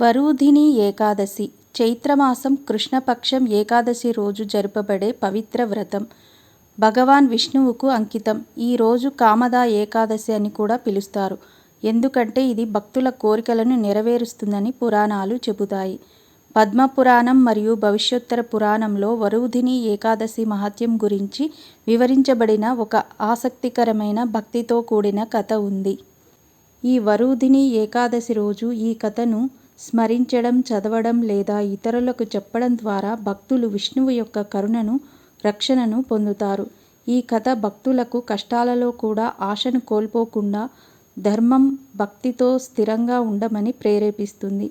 వరూధిని ఏకాదశి చైత్రమాసం కృష్ణపక్షం ఏకాదశి రోజు జరుపబడే పవిత్ర వ్రతం. భగవాన్ విష్ణువుకు అంకితం. ఈ రోజు కామదా ఏకాదశి అని కూడా పిలుస్తారు. ఎందుకంటే ఇది భక్తుల కోరికలను నెరవేరుస్తుందని పురాణాలు చెబుతాయి. పద్మపురాణం మరియు భవిష్యోత్తర పురాణంలో వరూధిని ఏకాదశి మహత్యం గురించి వివరించబడిన ఒక ఆసక్తికరమైన భక్తితో కూడిన కథ ఉంది. ఈ వరూధిని ఏకాదశి రోజు ఈ కథను స్మరించడం, చదవడం లేదా ఇతరులకు చెప్పడం ద్వారా భక్తులు విష్ణువు యొక్క కరుణను, రక్షణను పొందుతారు. ఈ కథ భక్తులకు కష్టాలలో కూడా ఆశను కోల్పోకుండా ధర్మం, భక్తితో స్థిరంగా ఉండమని ప్రేరేపిస్తుంది.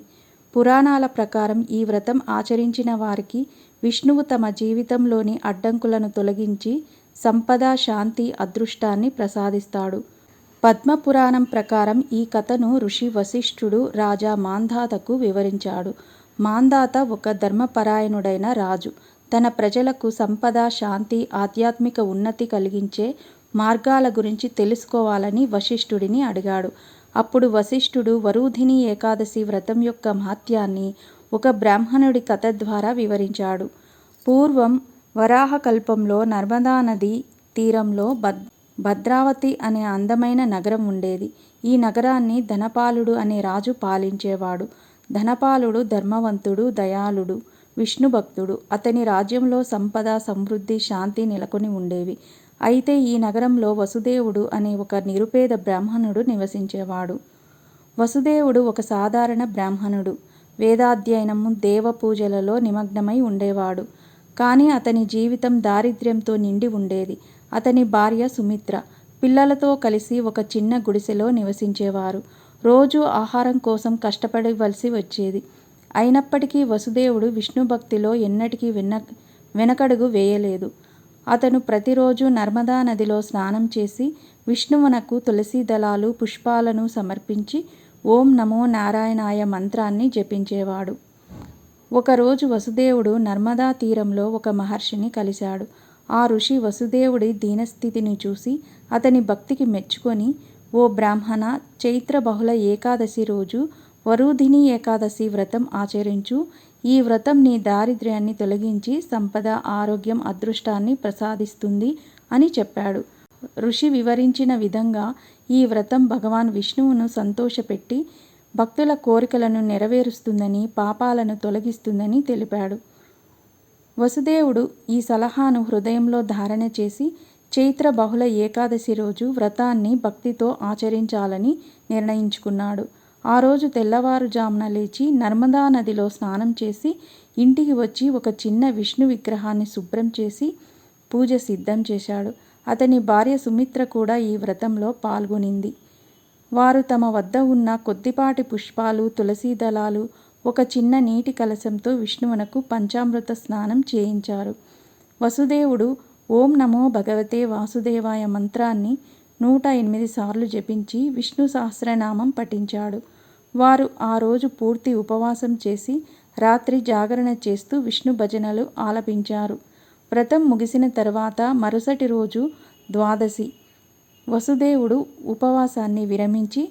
పురాణాల ప్రకారం ఈ వ్రతం ఆచరించిన వారికి విష్ణువు తమ జీవితంలోని అడ్డంకులను తొలగించి సంపద, శాంతి, అదృష్టాన్ని ప్రసాదిస్తాడు. పద్మపురాణం ప్రకారం ఈ కథను ఋషి వశిష్ఠుడు రాజా మాంధాతకు వివరించాడు. మాంధాత ఒక ధర్మపరాయణుడైన రాజు. తన ప్రజలకు సంపద, శాంతి, ఆధ్యాత్మిక ఉన్నతి కలిగించే మార్గాల గురించి తెలుసుకోవాలని వశిష్ఠుడిని అడిగాడు. అప్పుడు వశిష్ఠుడు వరూధిని ఏకాదశి వ్రతం యొక్క మహత్యాన్ని ఒక బ్రాహ్మణుడి కథ ద్వారా వివరించాడు. పూర్వం వరాహకల్పంలో నర్మదా నది తీరంలో బద్ భద్రావతి అనే అందమైన నగరం ఉండేది. ఈ నగరాన్ని ధనపాలుడు అనే రాజు పాలించేవాడు. ధనపాలుడు ధర్మవంతుడు, దయాళుడు, విష్ణుభక్తుడు. అతని రాజ్యంలో సంపద, సమృద్ధి, శాంతి నెలకొని ఉండేవి. అయితే ఈ నగరంలో వసుదేవుడు అనే ఒక నిరుపేద బ్రాహ్మణుడు నివసించేవాడు. వసుదేవుడు ఒక సాధారణ బ్రాహ్మణుడు. వేదాధ్యయనము దేవ పూజలలో నిమగ్నమై ఉండేవాడు. కానీ అతని జీవితం దారిద్ర్యంతో నిండి ఉండేది. అతని భార్య సుమిత్ర, పిల్లలతో కలిసి ఒక చిన్న గుడిసెలో నివసించేవారు. రోజు ఆహారం కోసం కష్టపడవలసి వచ్చేది. అయినప్పటికీ వసుదేవుడు విష్ణుభక్తిలో ఎన్నటికీ వెనకడుగు వేయలేదు. అతను ప్రతిరోజు నర్మదా నదిలో స్నానం చేసి విష్ణువునకు తులసీదళాలు, పుష్పాలను సమర్పించి ఓం నమో నారాయణాయ మంత్రాన్ని జపించేవాడు. ఒకరోజు వసుదేవుడు నర్మదా తీరంలో ఒక మహర్షిని కలిశాడు. ఆ ఋషి వసుదేవుడి దీనస్థితిని చూసి అతని భక్తికి మెచ్చుకొని ఓ బ్రాహ్మణ చైత్ర బహుళ ఏకాదశి రోజు వరుధిని ఏకాదశి వ్రతం ఆచరించు. ఈ వ్రతం నీ దారిద్ర్యాన్ని తొలగించి సంపద, ఆరోగ్యం, అదృష్టాన్ని ప్రసాదిస్తుంది అని చెప్పాడు. ఋషి వివరించిన విధంగా ఈ వ్రతం భగవాన్ విష్ణువును సంతోషపెట్టి భక్తుల కోరికలను నెరవేరుస్తుందని, పాపాలను తొలగిస్తుందని తెలిపాడు. వసుదేవుడు ఈ సలహాను హృదయంలో ధారణ చేసి చైత్ర బహుళ ఏకాదశి రోజు వ్రతాన్ని భక్తితో ఆచరించాలని నిర్ణయించుకున్నాడు. ఆ రోజు తెల్లవారుజామున లేచి నర్మదా నదిలో స్నానం చేసి ఇంటికి వచ్చి ఒక చిన్న విష్ణు విగ్రహాన్ని శుభ్రం చేసి పూజ సిద్ధం చేశాడు. అతని భార్య సుమిత్ర కూడా ఈ వ్రతంలో పాల్గొనింది. వారు తమ వద్ద ఉన్న కొద్దిపాటి పుష్పాలు, తులసీదళాలు, ఒక చిన్న నీటి కలశంతో విష్ణువునకు పంచామృత స్నానం చేయించారు. వసుదేవుడు ఓం నమో భగవతే వాసుదేవాయ మంత్రాన్ని నూట ఎనిమిది సార్లు జపించి విష్ణు సహస్రనామం పఠించాడు. వారు ఆ రోజు పూర్తి ఉపవాసం చేసి రాత్రి జాగరణ చేస్తూ విష్ణు భజనలు ఆలపించారు. వ్రతం ముగిసిన తర్వాత మరుసటి రోజు ద్వాదశి. వసుదేవుడు ఉపవాసాన్ని విరమించి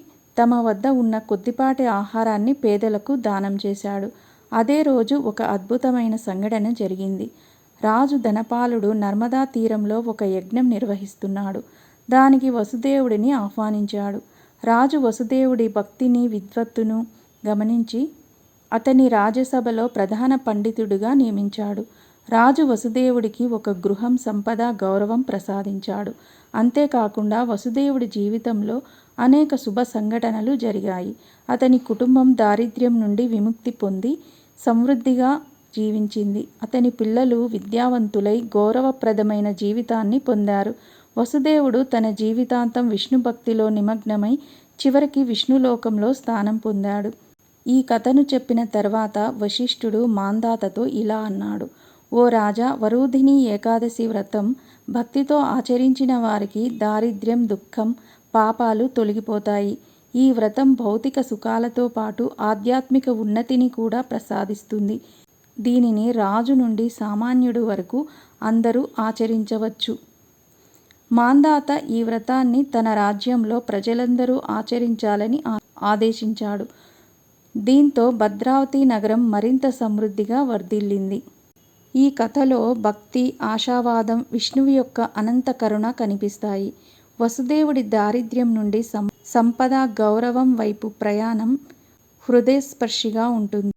తమ వద్ద ఉన్న కొద్దిపాటి ఆహారాన్ని పేదలకు దానం చేశాడు. అదే రోజు ఒక అద్భుతమైన సంఘటన జరిగింది. రాజు ధనపాలుడు నర్మదా తీరంలో ఒక యజ్ఞం నిర్వహిస్తున్నాడు. దానికి వసుదేవుడిని ఆహ్వానించాడు. రాజు వసుదేవుడి భక్తిని, విద్వత్తును గమనించి అతని రాజసభలో ప్రధాన పండితుడిగా నియమించాడు. రాజు వసుదేవుడికి ఒక గృహం, సంపద, గౌరవం ప్రసాదించాడు. అంతేకాకుండా వసుదేవుడి జీవితంలో అనేక శుభ సంఘటనలు జరిగాయి. అతని కుటుంబం దారిద్ర్యం నుండి విముక్తి పొంది సమృద్ధిగా జీవించింది. అతని పిల్లలు విద్యావంతులై గౌరవప్రదమైన జీవితాన్ని పొందారు. వసుదేవుడు తన జీవితాంతం విష్ణు భక్తిలో నిమగ్నమై చివరికి విష్ణులోకంలో స్థానం పొందాడు. ఈ కథను చెప్పిన తర్వాత వశిష్ఠుడు మాందాతతో ఇలా అన్నాడు. ఓ రాజా, వరూధిని ఏకాదశి వ్రతం భక్తితో ఆచరించిన వారికి దారిద్ర్యం, దుఃఖం, పాపాలు తొలగిపోతాయి. ఈ వ్రతం భౌతిక సుఖాలతో పాటు ఆధ్యాత్మిక ఉన్నతిని కూడా ప్రసాదిస్తుంది. దీనిని రాజు నుండి సామాన్యుడు వరకు అందరూ ఆచరించవచ్చు. మాందాత ఈ వ్రతాన్ని తన రాజ్యంలో ప్రజలందరూ ఆచరించాలని ఆదేశించాడు. దీంతో భద్రావతి నగరం మరింత సమృద్ధిగా వర్ధిల్లింది. ఈ కథలో భక్తి, ఆశావాదం, విష్ణువు యొక్క అనంత కరుణ కనిపిస్తాయి. వసుదేవుడి దారిద్ర్యం నుండి సంపద, గౌరవం వైపు ప్రయాణం హృదయస్పర్శిగా ఉంటుంది.